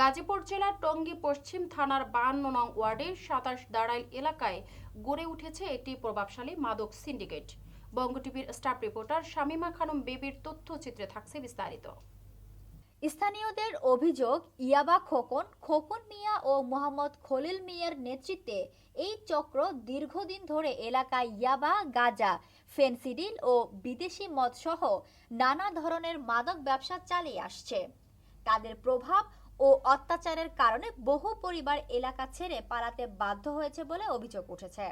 গাজীপুর জেলার টঙ্গী পশ্চিম থানার বান্ন নং ওয়ার্ডের সাতাশ দাঁড়াইল এলাকায় গড়ে উঠেছে একটি প্রভাবশালী মাদক সিন্ডিকেট। বঙ্গ টিভির স্টাফ রিপোর্টার শামিমা খানম বেবির তথ্যচিত্রে থাকছে বিস্তারিত। স্থানীয়দের অভিযোগ, ইয়াবা খোকন খোকন মিয়া ও মোহাম্মদ খলিল মিয়ার নেতৃত্বে এই চক্র দীর্ঘদিন ধরে এলাকায় ইয়াবা, গাজা, ফেনসিডিল ও বিদেশি মদ সহ নানা ধরনের মাদক ব্যবসা চালিয়ে আসছে। তাদের প্রভাব ও অত্যাচারের কারণে বহু পরিবার এলাকা ছেড়ে পালাতে বাধ্য হয়েছে বলে অভিযোগ উঠেছে।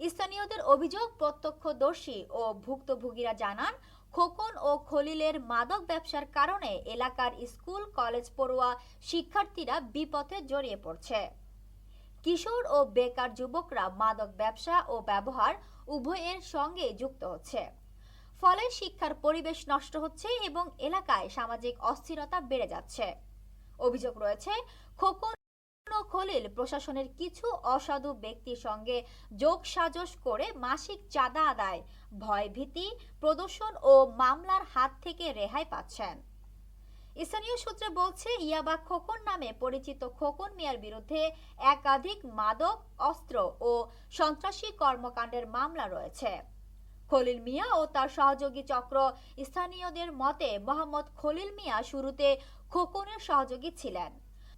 স্থানীয়দের অভিযোগ, প্রত্যক্ষদর্শী ও ভুক্তভোগীরা জানান, খোকন ও খলিলের মাদক ব্যবসার কারণে এলাকার স্কুল, কলেজ পড়ুয়া শিক্ষার্থীরা বিপথে জড়িয়ে পড়ছে। কিশোর ও বেকার যুবকরা মাদক ব্যবসা ও ব্যবহার উভয়ের সঙ্গে যুক্ত হচ্ছে। ফলে শিক্ষার পরিবেশ নষ্ট হচ্ছে এবং এলাকায় সামাজিক অস্থিরতা বেড়ে যাচ্ছে। অভিযোগ রয়েছে, খোকন খলিল প্রশাসনের কিছু অসাধু ব্যক্তির সঙ্গে যোগ সাজস করে মাসিক চাঁদা আদায়, ভয়ভীতি প্রদর্শন ও মামলার হাত থেকে রেহাই পাচ্ছেন। স্থানীয় সূত্রে বলছে, ইয়াবা খোকন নামে পরিচিত খোকন মিয়ার বিরুদ্ধে একাধিক মাদক, অস্ত্র ও সন্ত্রাসী কর্মকাণ্ডের মামলা রয়েছে। খলিল মিয়া ও তার সহযোগী চক্র স্থানীয়দের মতে মোহাম্মদ খলিল মিয়া শুরুতে খোকনের সহযোগী ছিলেন।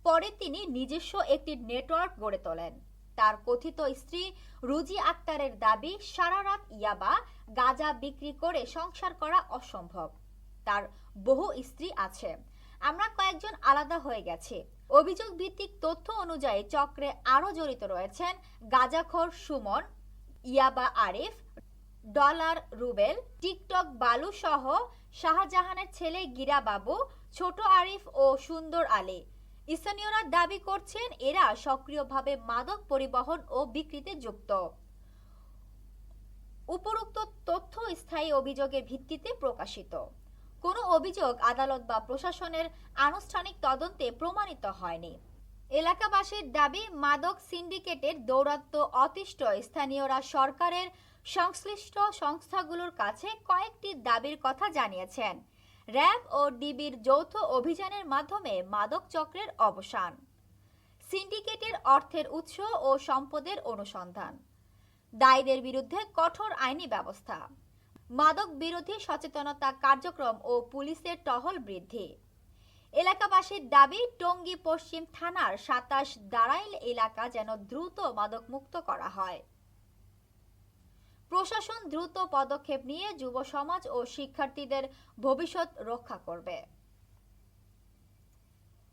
পরে তিনি নিজস্ব একটি নেটওয়ার্ক গড়ে তোলেন। তার কথিত স্ত্রী রুজি আক্তারের দাবি, সারা রাত ইয়াবা গাঁজা বিক্রি করে সংসার করা অসম্ভব। তার বহু স্ত্রী আছে। আমরা কয়েকজন আলাদা হয়ে গেছি। অভিযোগ ভিত্তিক তথ্য অনুযায়ী চক্রে আরও জড়িত রয়েছেন গাজাখোর সুমন, ইয়াবা আরিফ ডলার রুবেল, টিকটক বালু সহ শাহজাহানের ছেলে গিরা বাবু ছোট আরিফ ও সুন্দর আলী। স্থানীয়রা দাবি করছেন এরা সক্রিয়ভাবে মাদক পরিবহন ও বিক্রিতে যুক্ত। উপরোক্ত তথ্য স্থায়ী অভিযোগের ভিত্তিতে প্রকাশিত। কোনো অভিযোগ আদালত বা প্রশাসনের আনুষ্ঠানিক তদন্তে প্রমাণিত হয়নি। এলাকাবাসীর দাবি, মাদক সিন্ডিকেটের দৌরাত্ম্য অতিষ্ঠ। স্থানীয়রা সরকারের সংশ্লিষ্ট সংস্থাগুলোর কাছে কয়েকটি দাবির কথা জানিয়েছেন। র্যাব ও ডিবির যৌথ অভিযানের মাধ্যমে মাদক চক্রের অবসান। সিন্ডিকেটের অর্থের উৎস ও সম্পদের অনুসন্ধান। দায়ীদের বিরুদ্ধে কঠোর আইনি ব্যবস্থা। মাদক বিরোধী সচেতনতা কার্যক্রম ও পুলিশের টহল বৃদ্ধি। এলাকাবাসীর দাবি, টঙ্গী পশ্চিম থানার সাতাশ দাঁড়াইল এলাকা যেন দ্রুত মাদক মুক্ত করা হয়। প্রশাসন দ্রুত পদক্ষেপ নিয়ে যুব সমাজ ও শিক্ষার্থীদের ভবিষ্যৎ রক্ষা করবে।